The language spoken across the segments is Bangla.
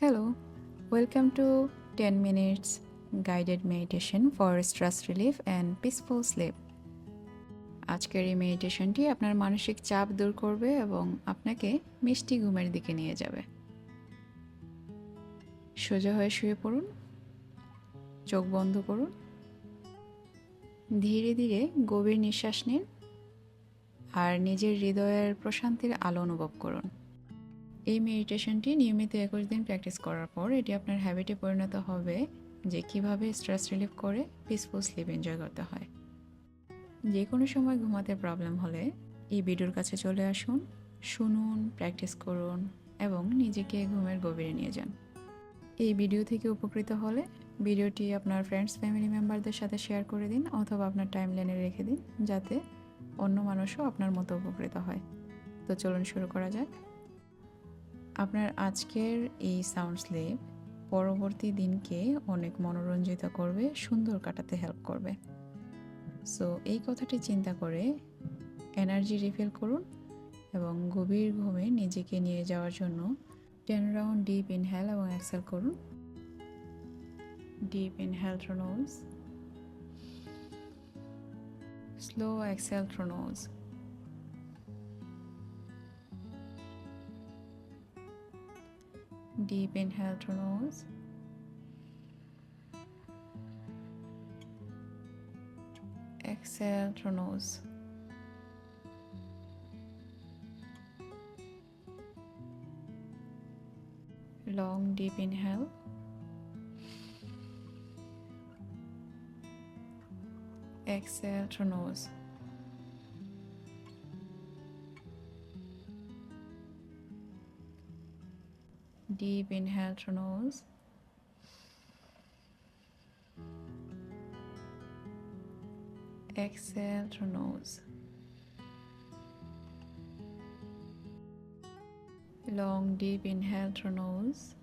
Hello, welcome to 10 minutes guided meditation for stress relief and peaceful sleep. আজকের এই মেডিটেশনটি আপনার মানসিক চাপ দূর করবে এবং আপনাকে মিষ্টি ঘুমের দিকে নিয়ে যাবে। সোজা হয়ে শুয়ে পড়ুন। চোখ বন্ধ করুন। ধীরে ধীরে গভীর নিঃশ্বাস নিন। আর নিজের হৃদয়ের প্রশান্তির আলো অনুভব করুন। এই মেডিটেশনটি নিয়মিত একুশ দিন প্র্যাকটিস করার পর এটি আপনার হ্যাবিটে পরিণত হবে যে কীভাবে স্ট্রেস রিলিফ করে পিসফুল স্লিপ এনজয় করতে হয়। যে কোনো সময় ঘুমাতে প্রবলেম হলে এই ভিডিওর কাছে চলে আসুন, শুনুন প্র্যাকটিস করুন এবং নিজেকে ঘুমের গভীরে নিয়ে যান। এই ভিডিও থেকে উপকৃত হলে ভিডিওটি আপনার ফ্রেন্ডস ফ্যামিলি মেম্বারদের সাথে শেয়ার করে দিন অথবা আপনার টাইম লাইনে রেখে দিন যাতে অন্য মানুষও আপনার মতো উপকৃত হয়। তো চলুন শুরু করা যাক। আপনার আজকের এই সাউন্ড স্লিপ পরবর্তী দিনকে অনেক মনোরঞ্জিত করবে, সুন্দর কাটাতে হেল্প করবে। সো এই কথাটি চিন্তা করে এনার্জি রিফিল করুন এবং গভীর ঘুমে নিজেকে নিয়ে যাওয়ার জন্য টেন রাউন্ড ডিপ ইনহেল এবং এক্সেল করুন। Deep inhale through slow exhale through Deep inhale through nose. Exhale through nose. Long deep inhale. Exhale through nose. Deep inhale through nose. Exhale through nose. Long deep inhale through nose.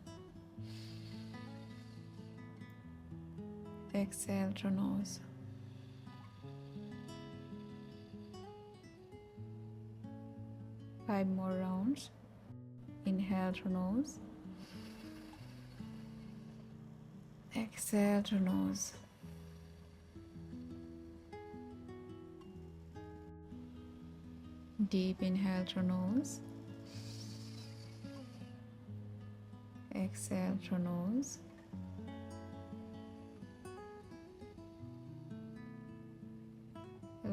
Exhale through nose. Five more rounds. Inhale through nose. Exhale through nose. Deep inhale through nose. Exhale through nose.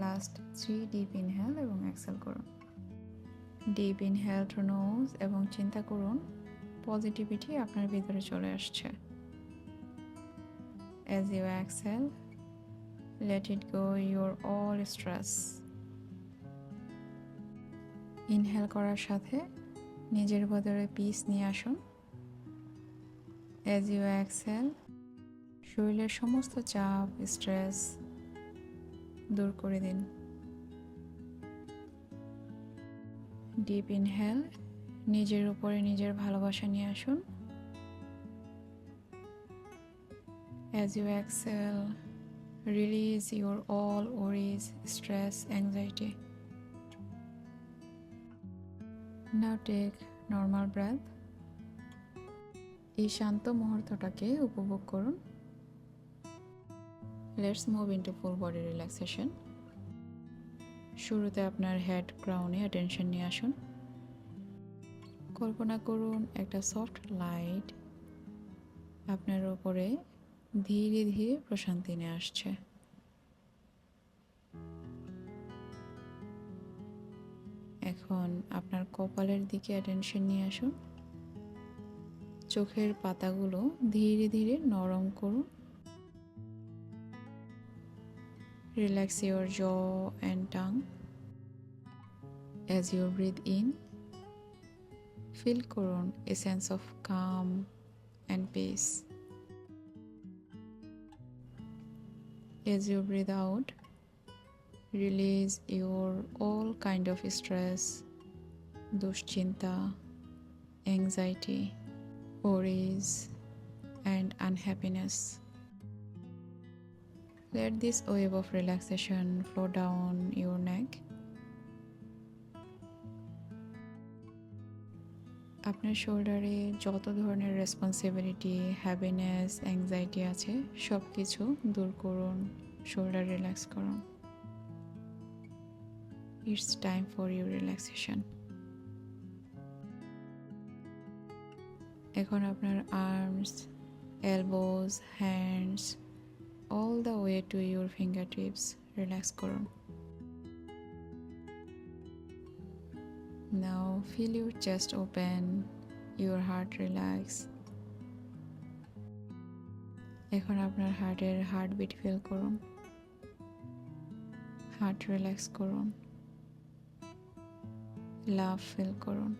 Last three deep inhale এবং এক্সেল করুন ডিপ ইনহেল থ্রু নোজ এবং চিন্তা করুন পজিটিভিটি আপনার ভিতরে চলে আসছে As you exhale, let it go your all stress. Inhale করার সাথে নিজের ভেতরে পিস নিয়ে আসুন। অ্যাজ ইউ এক্সেল শরীরের সমস্ত চাপ স্ট্রেস দূর করে দিন। ডিপ ইনহেল নিজের উপরে নিজের ভালোবাসা নিয়ে আসুন। As you exhale, release your all worries, stress, anxiety. Now take normal breath. এই শান্ত মুহূর্তটাকে উপভোগ করুন let's move into full body relaxation শুরুতে আপনার হেড ক্রাউনে অ্যাটেনশন নিয়ে আসুন কল্পনা করুন একটা সফট লাইট আপনার উপরে ধীরে ধীরে প্রশান্তি নিয়ে আসছে। এখন আপনার কপালের দিকে অ্যাটেনশন নিয়ে আসুন। চোখের পাতাগুলো ধীরে ধীরে নরম করুন। Relax your jaw and tongue as your breath in feel করুন a sense of calm and peace As you breathe out, release your all kind of stress, duschinta, anxiety, worries, and unhappiness. Let this wave of relaxation flow down your neck. আপনার শোল্ডারে যত ধরনের রেসপন্সিবিলিটি হ্যাপিনেস অ্যাংজাইটি আছে সব কিছু দূর করুন শোল্ডার রিল্যাক্স করুন। It's time for your relaxation এখন আপনার arms elbows hands all the way to your finger tips relax করুন। Now feel your chest open, your heart relax. এখন আপনার হার্টের হার্টবিট ফিল করুন। হার্ট রিল্যাক্স করুন। লাভ ফিল করুন।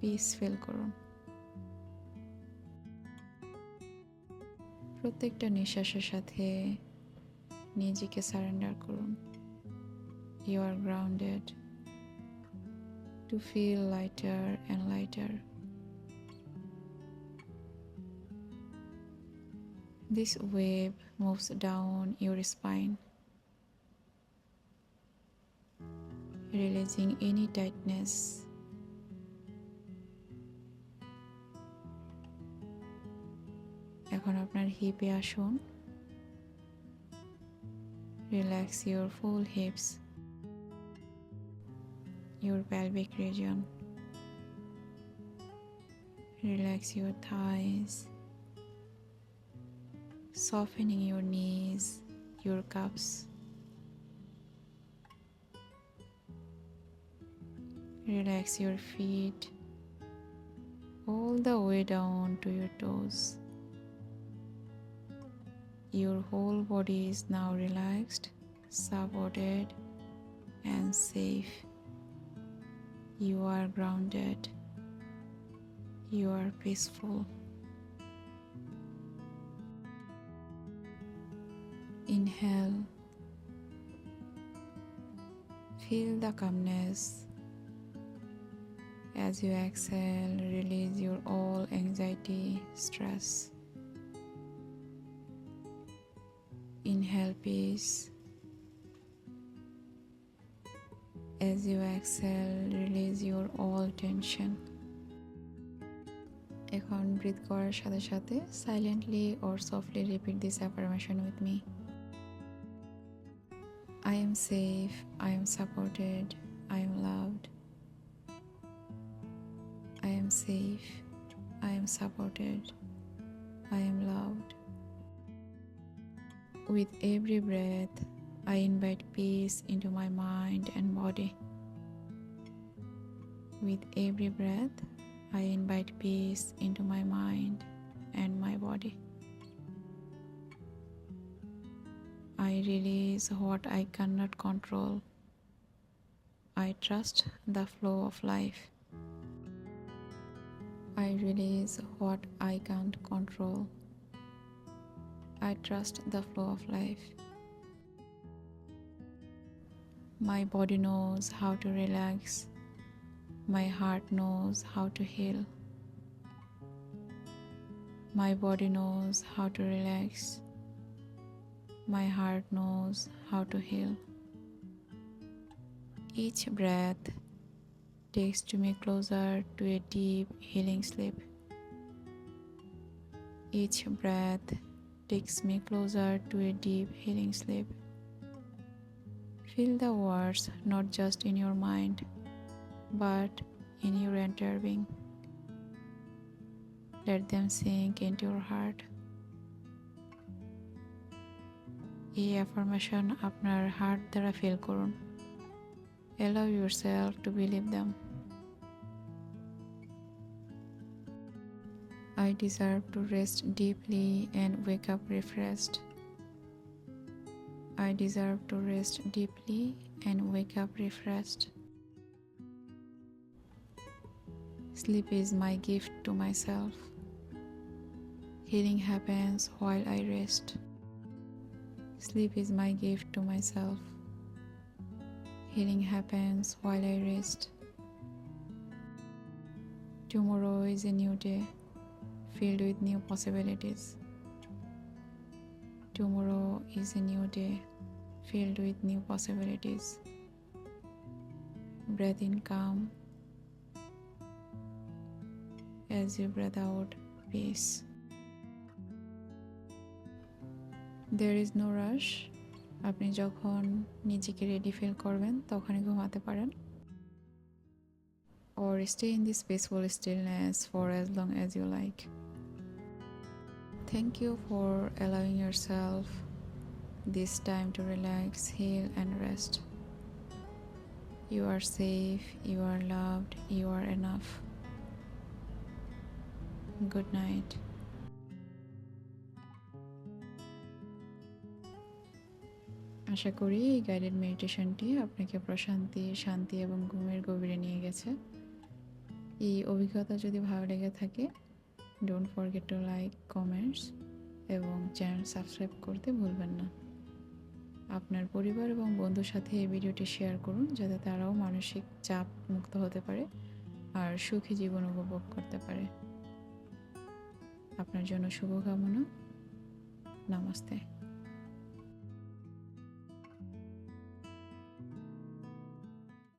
পিস ফিল করুন। প্রত্যেকটা নিঃশ্বাসের সাথে নিজেকে সারেন্ডার করুন। you are grounded to feel lighter and lighter. This wave moves down your spine, releasing any tightness. এখন আপনার হিপে আসুন relax your full hips your pelvic region. Relax your thighs, softening your knees, your cups. Relax your feet all the way down to your toes. Your whole body is now relaxed, supported, and safe. You are grounded. You are peaceful. Inhale. Feel the calmness. As you exhale, release your all anxiety, stress. Inhale peace. As you exhale, release your all tension. এখন ব্রিথ করার সাথে সাথে silently or softly repeat this affirmation with me I am safe, I am supported, I am loved. I am safe, I am supported, I am loved. With every breath, I invite peace into my mind and body. With every breath, I invite peace into my mind and my body. I release what I cannot control. I trust the flow of life. I release what I can't control. I trust the flow of life. My body knows how to relax. My heart knows how to heal. My body knows how to relax. My heart knows how to heal. Each breath takes to me closer to a deep healing sleep. Each breath takes me closer to a deep healing sleep. Feel the words not just in your mind, but in your entire being. Let them sink into your heart. এই অ্যাফার্মেশন আপনার হার্ট দ্বারা ফিল করুন Allow yourself to believe them. I deserve to rest deeply and wake up refreshed. I deserve to rest deeply and wake up refreshed. Sleep is my gift to myself. Healing happens while I rest. Sleep is my gift to myself. Healing happens while I rest. Tomorrow is a new day filled with new possibilities. Tomorrow is a new day filled with new possibilities. Breathe in calm as you breathe out, peace. There is no rush. আপনি যখন নিজেকে রেডি ফিল করবেন, তখনই ঘুমাতে পারেন or stay in this peaceful stillness for as long as you like thank you for allowing yourself this time to relax, heal, and rest. You are safe, you are loved, you are enough. Good night. আশা করি এই গাইডেড মেডিটেশনটি আপনাকে প্রশান্তি শান্তি এবং ঘুমের গভীরে নিয়ে গেছে এই অভিজ্ঞতা যদি ভালো লেগে থাকে don't forget to like comments এবং চ্যানেল সাবস্ক্রাইব করতে ভুলবেন না আপনার পরিবার এবং বন্ধুর সাথে এই ভিডিওটি শেয়ার করুন, যাতে তারাও মানসিক চাপ মুক্ত হতে পারে আর সুখী জীবন উপভোগ করতে পারে। আপনার জন্য শুভকামনা। নমস্তে।